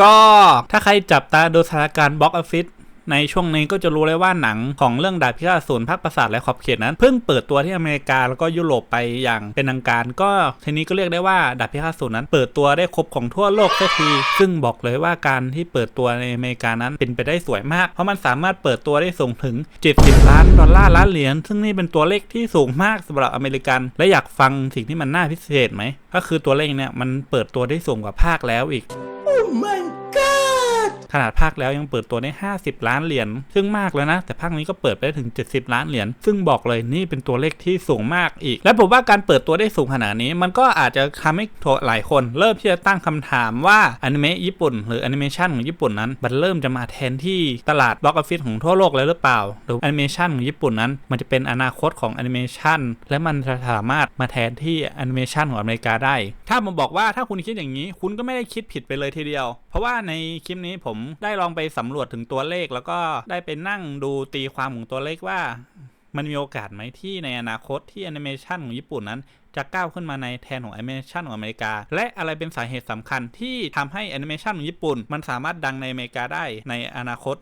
ก็ถ้าใครจับตาดูสถานการณ์บ็อกออฟฟิศในช่วงนี้ก็จะรู้เลยว่าหนังของเรื่องดาบพิฆาตอสูรภาคประสาทและขอบเขตนั้น เพิ่งเปิดตัวที่อเมริกาแล้วก็ยุโรปไปอย่างเป็นทางการ ก็ทีนี้ก็เรียกได้ว่าดาบพิฆาตอสูรนั้น เปิดตัวได้ครบของทั่วโลกสักที ซึ่งบอกเลยว่าการที่เปิดตัวในอเมริกานั้นเป็นไปได้สวยมาก เพราะมันสามารถเปิดตัวได้สูงถึง 70 ล้านดอลลาร์ล้านเหรียญซึ่งนี่เป็นตัวเลขที่สูงมากสำหรับอเมริกัน และอยากฟังสิ่งที่มันน่าพิเศษไหมก็คือตัวเลขเนี่ยมันเปิดตัวได้สูงกว่าภาคแล้วอีก ขนาดภาคแล้วยังเปิดตัวได้ 50 ล้านเหรียญซึ่งมากแล้วนะ แต่ภาคนี้ก็เปิดไปได้ถึง 70 ล้านเหรียญซึ่งบอกเลยนี่เป็นตัวเลขที่สูงมากอีก และผมว่าการเปิดตัวได้สูงขนาดนี้ มันก็อาจจะทำให้หลายคน เริ่มที่จะตั้งคำถามว่าอนิเมะญี่ปุ่น หรือแอนิเมชันของญี่ปุ่นนั้น มันเริ่มจะมาแทนที่ตลาดบล็อกออฟฟิศของทั่วโลกแล้วหรือเปล่าหรือแอนิเมชันของญี่ปุ่นนั้น มันจะเป็นอนาคตของแอนิเมชันและมันจะสามารถมาแทนที่แอนิเมชันของอเมริกาได้ ถ้าผมบอกว่าถ้าคุณคิดอย่างนี้ คุณก็ไม่ได้คิดผิดไปเลยทีเดียว เพราะว่าในคลิปนี้ผมได้ลองไปสำรวจถึงตัวเลข แล้วก็ได้ไปนั่งดูตีความของตัวเลขว่า มันมีโอกาสไหมที่ในอนาคตที่แอนิเมชันของญี่ปุ่นนั้นจะก้าวขึ้นมาในแทนของแอนิเมชันของอเมริกา และอะไรเป็นสาเหตุสำคัญที่ทำให้แอนิเมชันของญี่ปุ่น มันสามารถดังในอเมริกาได้ในอนาคต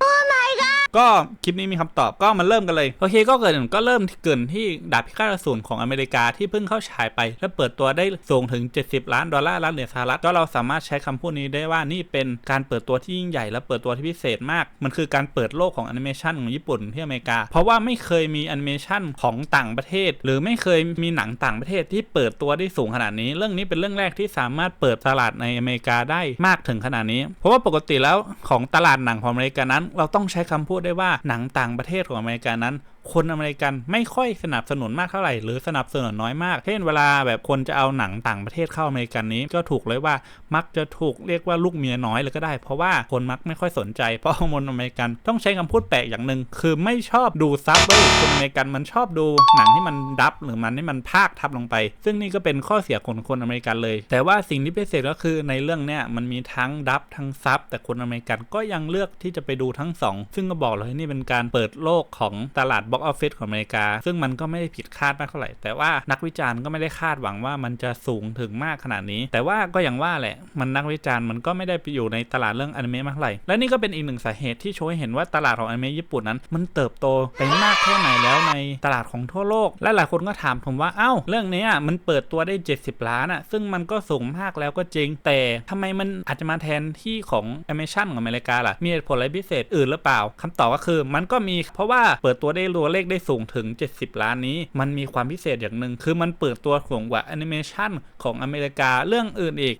ก็คลิปนี้มีคำตอบก็มาเริ่มกันเลย โอเคก็เกิดก็เริ่มเกินที่ดาบพิฆาตอสูรของอเมริกาที่เพิ่งเข้าฉายไป และเปิดตัวได้สูงถึง 70 ล้านดอลลาร์ล้านเหรียญสหรัฐก็เราสามารถใช้คำพูดนี้ได้ว่านี่เป็นการเปิดตัวที่ยิ่งใหญ่และเปิดตัวที่พิเศษมาก มันคือการเปิดโลกของแอนิเมชันของญี่ปุ่นที่อเมริกา เพราะว่าไม่เคยมีแอนิเมชันของต่างประเทศ หรือไม่เคยมีหนังต่างประเทศที่เปิดตัวได้สูงขนาดนี้ เรื่องนี้เป็นเรื่องแรกที่สามารถเปิดตลาดในอเมริกาได้มากถึงขนาดนี้ เพราะว่าปกติแล้วของตลาดหนังของอเมริกานั้น เราต้องใช้คำพูดได้ว่าหนังต่างประเทศของอเมริกานั้น คนอเมริกันไม่ค่อยสนับสนุนมากเท่าไหร่หรือสนับสนุนน้อยมาก เช่นเวลาแบบคนจะเอาหนังต่างประเทศเข้าอเมริกันนี้ก็ถูกเลยว่ามักจะถูกเรียกว่าลูกเมียน้อยเลยก็ได้ เพราะว่าคนมักไม่ค่อยสนใจ เพราะคนอเมริกันต้องใช้คำพูดแปลกอย่างหนึ่งคือไม่ชอบดูซับเว้ยคนอเมริกันมันชอบดูหนังที่มันดับหรือมันที่มันพากทับลงไป ซึ่งนี่ก็เป็นข้อเสียของคนอเมริกันเลย แต่ว่าสิ่งที่พิเศษก็คือในเรื่องเนี้ยมันมีทั้งดับทั้งซับแต่คนอเมริกันก็ยังเลือกที่จะไปดูทั้งสองซึ่งก็บอกเลยนี่เป็นการเปิดโลกของตลาดบ็อกออฟฟิศของอเมริกา ซึ่งมันก็ไม่ได้ผิดคาดมากเท่าไหร่ แต่ว่านักวิจารณ์ก็ไม่ได้คาดหวังว่ามันจะสูงถึงมากขนาดนี้ แต่ว่าก็อย่างว่าแหละ มันนักวิจารณ์มันก็ไม่ได้ไปอยู่ในตลาดเรื่องอนิเมะมากเท่าไหร่และนี่ก็เป็นอีกหนึ่งสาเหตุที่โชว์ให้เห็นว่าตลาดของอนิเมะญี่ปุ่นนั้น มันเติบโตไปมากแค่ไหนแล้วในตลาดของทั่วโลก และหลายคนก็ถามผมว่าเอ้าเรื่องนี้มันเปิดตัวได้ 70 ล้านอะซึ่งมันก็สูงมากแล้วก็จริง แต่ทำไมมันอาจจะมาแทนที่ของแอนิเมชันของอเมริกาล่ะมีเหตุผลอะไรพิเศษอื่นหรือเปล่าคำตอบก็คือมันก็มีเพราะว่าเปิดตัวได้ตัวเลขได้สูงถึง 70 ล้านนี้ มันมีความพิเศษอย่างหนึ่งคือมันเปิดตัวสูงกว่าแอนิเมชันของอเมริกาเรื่องอื่นอีก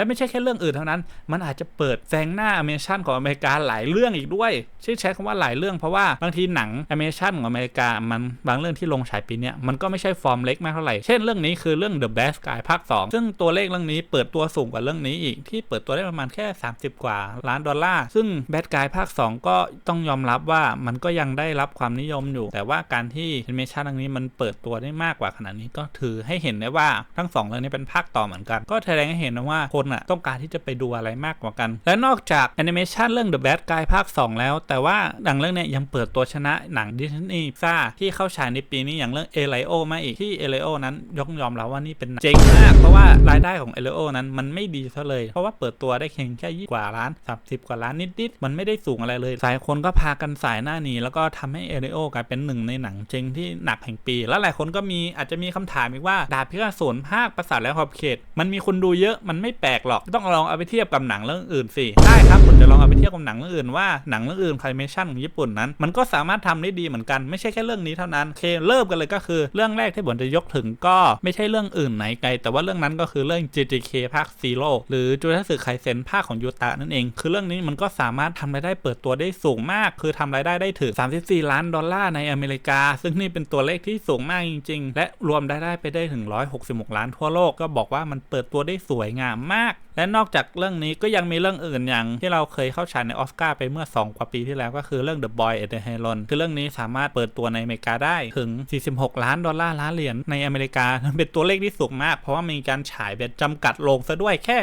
และไม่ใช่แค่เรื่องอื่นเท่านั้น มันอาจจะเปิดแซงหน้าแอนิเมชันของอเมริกาหลายเรื่องอีกด้วยที่ใช้คำว่าหลายเรื่องเพราะว่าบางทีหนังแอนิเมชันของอเมริกามันบางเรื่องที่ลงฉายปีนี้มันก็ไม่ใช่ฟอร์มเล็กมากเท่าไหร่ เช่นเรื่องนี้คือเรื่อง The Bad Guy ภาค 2 ซึ่งตัวเลขเรื่องนี้เปิดตัวสูงกว่าเรื่องนี้อีกที่เปิดตัวได้ประมาณแค่ 30 กว่าล้านดอลลาร์ซึ่ง Bad Guy ภาค 2 ก็ต้องยอมรับว่ามันก็ยังได้รับความนิยมอยู่ แต่ว่าการที่แอนิเมชันเรื่องนี้มันเปิดตัวได้มากกว่าขนาดนี้ก็ถือให้เห็นได้ว่าทั้งสองเรื่องนี้เป็นภาคต่อเหมือนกัน ก็แสดงให้เห็นนะว่าคนอะต้องการที่จะไปดูอะไรมากกว่ากัน และนอกจากแอนิเมชันเรื่อง The Bad Guy ภาค 2 แล้ว แต่ว่าดังเรื่องเนี้ยยังเปิดตัวชนะหนังดิสนีย์ซ่าที่เข้าฉายในปีนี้อย่างเรื่องเอไลโอมาอีกที่เอไลโอนั้นยกยอมรับว่านี่เป็นเจ๋งมากเพราะว่ารายได้ของเอไลโอนั้นมันไม่ดีเท่าเลย เพราะว่าเปิดตัวได้เพียงแค่ยี่กว่าล้าน 30 กว่าล้านนิดๆมันไม่ได้สูงอะไรเลยหลายคนก็พากันสายหน้าหนีแล้วก็ทำให้เอไลโอกลายเป็นหนึ่งในหนังเจ๋งที่หนักแห่งปี แล้วหลายคนก็มีอาจจะมีคำถามอีกว่าดาบพิฆาตอสูรภาคประสาทและขอบเขต มันมีคนดูเยอะมันไม่แปลกหรอกต้องลองเอาไปเทียบกับหนังเรื่องอื่นสิได้ครับผมจะลองเอาไปเทียบกับหนังเรื่องอื่นว่าหนังเรื่องอื่นคลเมชั่นของญี่ปุ่นนั้น มันก็สามารถทำได้ดีเหมือนกันไม่ใช่แค่เรื่องนี้เท่านั้นโอเคเริ่มกันเลยก็คือเรื่องแรกที่ผมจะยกถึงก็ไม่ใช่เรื่องอื่นไหนไกล แต่ว่าเรื่องนั้นก็คือเรื่อง JJK ภาค Zero หรือจูราสสึไคเซนภาคของยูตะนั่นเอง คือเรื่องนี้มันก็สามารถทำรายได้เปิดตัวได้สูงมาก คือทำรายได้ได้ถึง 34 ล้านดอลลาร์ในอเมริกา ซึ่งนี่เป็นตัวเลขที่สูงมากจริง ๆ และรวมรายได้ไปได้ถึง 166 ล้านทั่วโลกก็บอกว่ามันเปิดตัวได้สวยงามมากากและนอกจากเรื่องนี้ก็ยังมีเรื่องอื่นอย่างที่เราเคยเข้าฉายในออสการ์ไปเมื่อ 2 กว่าปีที่แล้วก็คือเรื่อง The Boy and the Heron คือเรื่องนี้สามารถเปิดตัวในอเมริกาได้ถึง 46 ล้านดอลลาร์ล้านเหรียญในอเมริกาเป็นตัวเลขที่สูงมาก เพราะว่ามีการฉายแบบจำกัดโรงซะด้วยแค่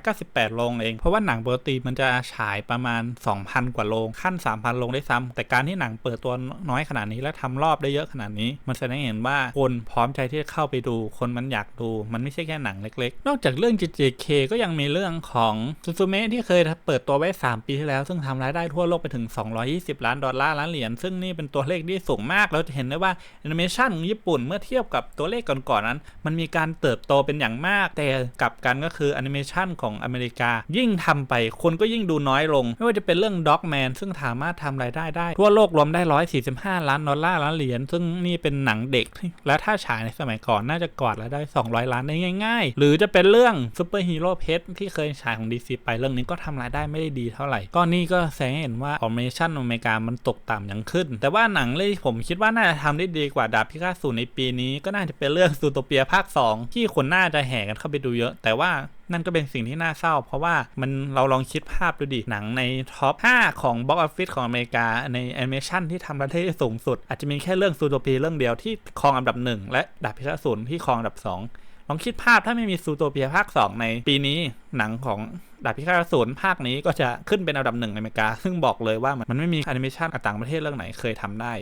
298 โรงเอง เพราะว่าหนังปกติมันจะฉายประมาณ 2,000 กว่าโรงขั้น 3,000 โรงได้ซ้ำแต่การที่หนังเปิดตัวน้อยขนาดนี้และทำรอบได้เยอะขนาดนี้ มันแสดงให้เห็นว่าคนพร้อมใจที่จะเข้าไปดูคนมันอยากดู มันไม่ใช่แค่หนังเล็ก ๆ นอกจากเรื่อง JJK ก็ยังยังมีเรื่องของซูซูเมะที่เคยเปิดตัวไว้ 3 ปีที่แล้ว ซึ่งทำรายได้ทั่วโลกไปถึง 220 ล้านดอลลาร์ล้านเหรียญซึ่งนี่เป็นตัวเลขที่สูงมาก เราจะเห็นได้ว่าแอนิเมชันของญี่ปุ่นเมื่อเทียบกับตัวเลขก่อนๆนั้น มันมีการเติบโตเป็นอย่างมาก แต่กลับกันก็คือแอนิเมชันของอเมริกา ยิ่งทำไปคนก็ยิ่งดูน้อยลง ไม่ว่าจะเป็นเรื่องด็อกแมนซึ่งสามารถทำรายได้ได้ ทั่วโลกรวมได้ 145 ล้านดอลลาร์ล้านเหรียญซึ่งนี่เป็นหนังเด็ก และถ้าฉายในสมัยก่อนน่าจะกวาดรายได้ 200 ล้านได้ง่าย ๆ หรือจะเป็นเรื่องซูเปอร์ฮีโร่เพชที่เคยฉายของ DC ไปเรื่องนี้ก็ทำรายได้ไม่ได้ดีเท่าไหร่ก็นี่ก็แสดงเห็นว่าคออเมชันอเมริกามันตกต่ำอย่างขึ้น แต่ว่าหนังเลยผมคิดว่าน่าจะทำได้ดีกว่าดาบพิฆาตศูนย์ในปีนี้ ก็น่าจะเป็นเรื่องซูโตเปียภาค 2 ที่คนน่าจะแห่กันเข้าไปดูเยอะ แต่ว่านั่นก็เป็นสิ่งที่น่าเศร้า เพราะว่ามันเราลองคิดภาพดูดิ หนังในท็อป 5 ของบ็อกออฟฟิศของอเมริกา ในแอนิเมชันที่ทำรายได้สูงสุด อาจจะมีแค่เรื่องซูโตเปียเรื่องเดียวที่ครองอันดับหนึ่งและดาบพิฆาตศูนย์ที่ครองอันดับสอง ลองคิดภาพถ้าไม่มีซูโตเปียภาค 2 ในปีนี้หนังของดาบพิฆาตอสูรภาคนี้ก็จะขึ้นเป็นอันดับหนึ่งในอเมริกา ซึ่งบอกเลยว่ามันไม่มีแอนิเมชันต่างประเทศเรื่องไหนเคยทำได้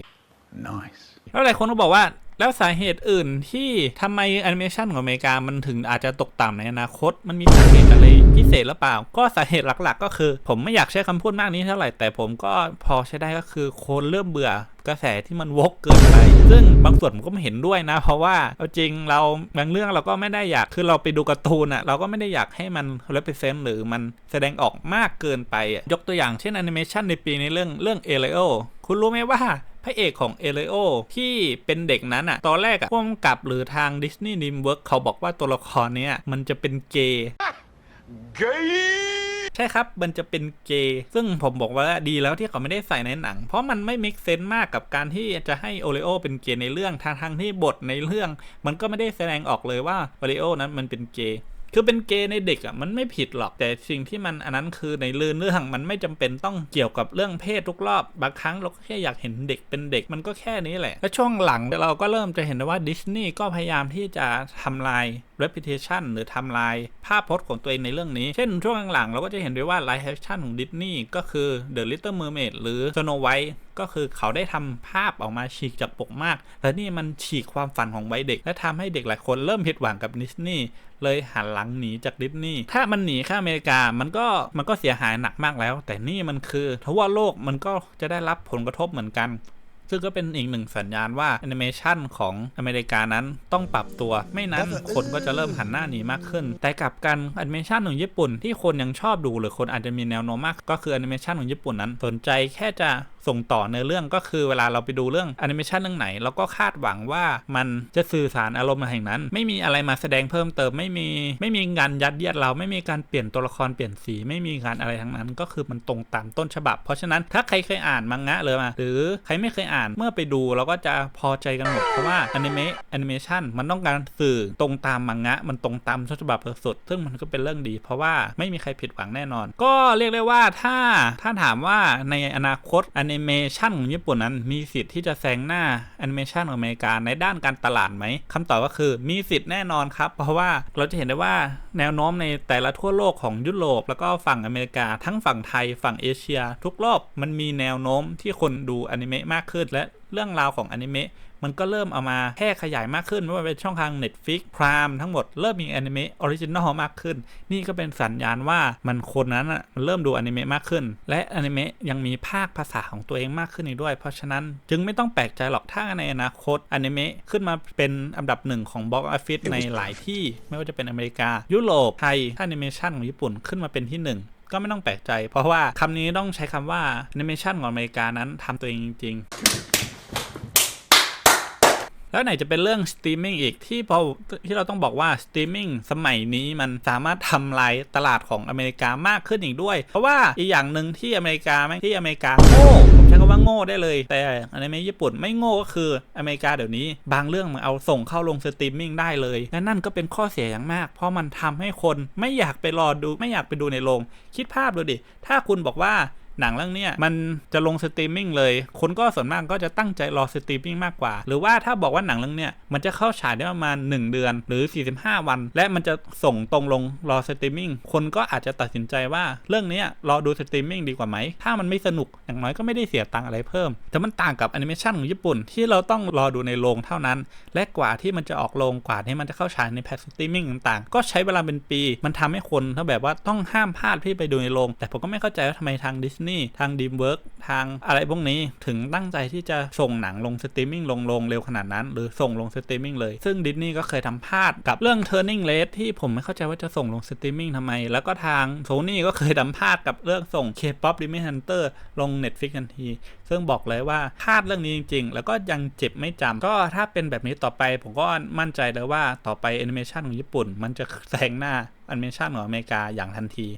Nice. แล้วหลายคนก็บอกว่า แล้วสาเหตุอื่นที่ทำไมแอนิเมชันของอเมริกามันถึงอาจจะตกต่ำในอนาคต มันมีสาเหตุอะไรพิเศษหรือเปล่า ก็สาเหตุหลักๆ ก็คือ ผมไม่อยากใช้คำพูดมากนี้เท่าไหร่ แต่ผมก็พอใช้ได้ก็คือคนเริ่มเบื่อกระแสที่มันวกเกินไป ซึ่งบางส่วนผมก็ไม่เห็นด้วยนะ เพราะว่าเอาจริงเราบางเรื่องเราก็ไม่ได้อยากคือเราไปดูการ์ตูนอะเราก็ไม่ได้อยากให้มัน represent หรือมันแสดงออกมากเกินไป ยกตัวอย่างเช่นแอนิเมชันในปีในเรื่องเรื่องเอเลโอคุณรู้ไหมว่า พระเอกของเอเลโอที่เป็นเด็กนั้นอะตอนแรกอะพ่วงกับหรือทางดิสนีย์ดิมเวิร์กเขาบอกว่าตัวละครเนี้ยมันจะเป็นเกย์ใช่ครับ มันจะเป็นเกย์ซึ่งผมบอกว่าดีแล้วที่เขาไม่ได้ใส่ในหนัง เพราะมันไม่ make sense มากกับการที่จะให้โอเลโอเป็นเกย์ในเรื่องทางทางๆที่บทในเรื่อง มันก็ไม่ได้แสดงออกเลยว่าโอเลโอนั้นมันเป็นเกย์ คือเป็นเกย์ในเด็กอะมันไม่ผิดหรอกแต่สิ่งที่มันอันนั้นคือในเรื่องเรื่องมันไม่จำเป็นต้องเกี่ยวกับเรื่องเพศทุกรอบบางครั้งเราก็แค่อยากเห็นเด็กเป็นเด็กมันก็แค่นี้แหละ และช่วงหลังเราก็เริ่มจะเห็นว่าดิสนีย์ก็พยายามที่จะทำลาย reputation หรือทำลายภาพพจน์ของตัวเองในเรื่องนี้ เช่นช่วงหลังๆ เราก็จะเห็นได้ว่า live action ของดิสนีย์ก็คือ The Little Mermaid หรือ Snow White ก็คือเขาได้ทำภาพออกมาฉีกจากปกมากและนี่มันฉีกความฝันของวัยเด็ก และทำให้เด็กหลายคนเริ่มผิดหวังกับดิสนีย์เลยหันหลังหนีจากดิสนีย์ถ้ามันหนีข้าอเมริกามันก็มันก็เสียหายหนักมากแล้ว แต่นี่มันคือทั่วโลกมันก็จะได้รับผลกระทบเหมือนกัน ซึ่งก็เป็นอีกหนึ่งสัญญาณว่าแอนิเมชันของอเมริกานั้นต้องปรับตัว ไม่นั้นคนก็จะเริ่มหันหน้าหนีมากขึ้น แต่กลับกันแอนิเมชันของญี่ปุ่นที่คนยังชอบดูหรือคนอาจจะมีแนวโน้มมาก ก็คือแอนิเมชันของญี่ปุ่นนั้นสนใจแค่จะ ส่งต่อในอเรื่องก็คือเวลาเราไปดูเรื่องแอนิเมชันเรื่องไหนเราก็คาดหวังว่ามันจะสื่อสารอารมณ์แห่งนั้น ไม่มีอะไรมาแสดงเพิ่มเติมไม่มีไม่มีการยัดเยียดเราไม่มีการเปลี่ยนตัวละครเปลี่ยนสีไม่มีการอะไรทั้งนั้น ก็คือมันตรงตามต้นฉบับ เพราะฉะนั้นถ้าใครเคยอ่านมังงะเลยมาหรือใครไม่เคยอ่านเมื่อไปดูเราก็จะพอใจกันหมดเพราะว่าอนิเมะแอนิเมชันมันต้องการสื่อตรงตามมังงะ มันตรงตามต้นฉบับสุดซึ่งมันก็เป็นเรื่องดี เพราะว่าไม่มีใครผิดหวังแน่นอน ก็เรียกได้ว่าถ้าถ้าถามว่าในอนาคตอนิิเมชันของญี่ปุ่นนั้นมีสิทธิ์ที่จะแซงหน้าแอนิเมชันของอเมริกาในด้านการตลาดไหมคำตอบก็คือมีสิทธิ์แน่นอนครับ เพราะว่าเราจะเห็นได้ว่าแนวโน้มในแต่ละทั่วโลกของยุโรปแล้วก็ฝั่งอเมริกา ทั้งฝั่งไทยฝั่งเอเชีย ทุกรอบมันมีแนวโน้มที่คนดูอนิเมะมากขึ้นและเรื่องราวของอนิเมะมันก็เริ่มเอามาแพร่ขยายมากขึ้นไม่ว่าเป็นช่องทาง Netflix Prime ทั้งหมดเริ่มมีอนิเมะออริจินอลมากขึ้น นี่ก็เป็นสัญญาณว่ามันคนนั้นอะมันเริ่มดูอนิเมะมากขึ้น และอนิเมะยังมีภาคภาษาของตัวเองมากขึ้นอีกด้วย เพราะฉะนั้นจึงไม่ต้องแปลกใจหรอกถ้าในอนาคตอนิเมะขึ้นมาเป็นอันดับหนึ่งของบ็อกออฟฟิศในหลายที่ ไม่ว่าจะเป็นอเมริกา ยุโรปไทยถ้าแอนิเมชันของญี่ปุ่นขึ้นมาเป็นที่หนึ่งก็ไม่ต้องแปลกใจ เพราะว่าคำนี้ต้องใช้คำว่าแอนิเมชันของอเมริกานั้นทำตัวเองจริง ๆ แล้วไหนจะเป็นเรื่องสตรีมมิ่งอีกที่พอที่เราต้องบอกว่าสตรีมมิ่งสมัยนี้มันสามารถทำลายตลาดของอเมริกามากขึ้นอีกด้วย เพราะว่าอีกอย่างหนึ่งที่อเมริกาไม่ที่อเมริกาโง่ผมใช้คำว่าโง่ได้เลย แต่อนิเมะญี่ปุ่นไม่โง่ก็คืออเมริกาเดี๋ยวนี้ บางเรื่องมันเอาส่งเข้าลงสตรีมมิ่งได้เลยและนั่นก็เป็นข้อเสียอย่างมาก เพราะมันทำให้คนไม่อยากไปรอดูไม่อยากไปดูในโรงคิดภาพดูดิถ้าคุณบอกว่า หนังเรื่องเนี้ยมันจะลงสตรีมมิ่งเลย คนก็ส่วนมากก็จะตั้งใจรอสตรีมมิ่งมากกว่า หรือว่าถ้าบอกว่าหนังเรื่องเนี้ยมันจะเข้าฉายได้ประมาณ 1 เดือนหรือ 45 วัน และมันจะส่งตรงลงรอสตรีมมิ่งคนก็อาจจะตัดสินใจว่าเรื่องนี้รอดูสตรีมมิ่งดีกว่าไหม ถ้ามันไม่สนุกอย่างน้อยก็ไม่ได้เสียตังอะไรเพิ่ม แต่มันต่างกับแอนิเมชันของญี่ปุ่นที่เราต้องรอดูในโรงเท่านั้น และกว่าที่มันจะออกโรงกว่าที่มันจะเข้าฉายในแพลตสตรีมมิ่งต่างๆ ก็ใช้เวลาเป็นปี มันทำให้คนถ้าแบบว่าต้องห้ามพลาดที่ไปดูในโรงแต่ผมก็ไม่เข้าใจว่าทำไมทางดิสนีย์ทางดีมเวิร์กทางอะไรพวกนี้ถึงตั้งใจที่จะส่งหนังลงสตรีมมิ่งลงโรงเร็วขนาดนั้น หรือส่งลงสตรีมมิ่งเลย ซึ่งดิสนีย์ก็เคยทำพลาดกับเรื่อง Turning Red ที่ผมไม่เข้าใจว่าจะส่งลงสตรีมมิ่งทำไม แล้วก็ทางโซนี่ก็เคยทำพลาดกับเรื่องส่ง K-POP Demon Hunter ลง Netflix ทันที ซึ่งบอกเลยว่าพลาดเรื่องนี้จริง ๆ แล้วก็ยังเจ็บไม่จำก็ถ้าเป็นแบบนี้ต่อไป ผมก็มั่นใจเลยว่าต่อไปแอนิเมชันของญี่ปุ่น มันจะแซงหน้าแอนิเมชันของอเมริกาอย่างทันที